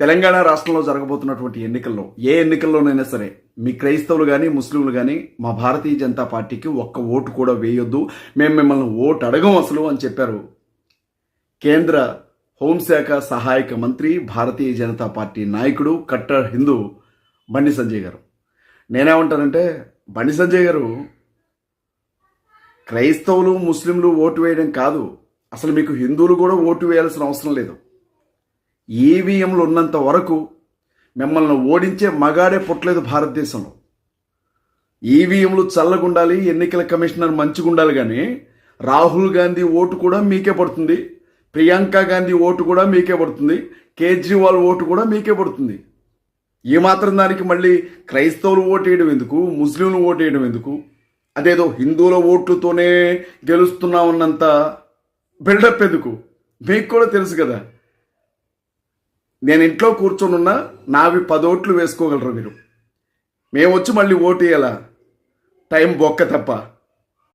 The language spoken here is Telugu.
తెలంగాణ రాష్ట్రంలో జరగబోతున్నటువంటి ఎన్నికల్లో ఏ ఎన్నికల్లోనైనా సరే మీ క్రైస్తవులు కానీ ముస్లింలు కానీ మా భారతీయ జనతా పార్టీకి ఒక్క ఓటు కూడా వేయొద్దు. మేము మిమ్మల్ని ఓటు అడగం అసలు అని చెప్పారు కేంద్ర హోంశాఖ సహాయక మంత్రి భారతీయ జనతా పార్టీ నాయకుడు కట్టర్ హిందూ బండి సంజయ్ గారు. నేనేమంటానంటే బండి సంజయ్ గారు క్రైస్తవులు ముస్లింలు ఓటు వేయడం కాదు. అసలు మీకు హిందువులు కూడా ఓటు వేయాల్సిన అవసరం లేదు. ఈవీఎంలు ఉన్నంత వరకు మిమ్మల్ని ఓడించే మగాడే పుట్టలేదు భారతదేశంలో. ఈవీఎంలు చల్లగుండాలి ఎన్నికల కమిషనర్ మంచిగుండాలి కానీ రాహుల్ గాంధీ ఓటు కూడా మీకే పడుతుంది ప్రియాంక గాంధీ ఓటు కూడా మీకే పడుతుంది కేజ్రీవాల్ ఓటు కూడా మీకే పడుతుంది. ఈ మాత్రం దానికి మళ్ళీ క్రైస్తవులు ఓటు వేయడం ఎందుకు ముస్లింలు ఓటు వేయడం ఎందుకు అదేదో హిందువుల ఓట్లతోనే గెలుస్తున్నామన్నంత బిల్డప్ ఎందుకు? మీకు కూడా తెలుసు కదా. నేను ఇంట్లో కూర్చొని ఉన్నా నావి పదోట్లు వేసుకోగలరు మీరు? మేము వచ్చి మళ్ళీ ఓటు వేయాలా? టైం బొక్క తప్ప.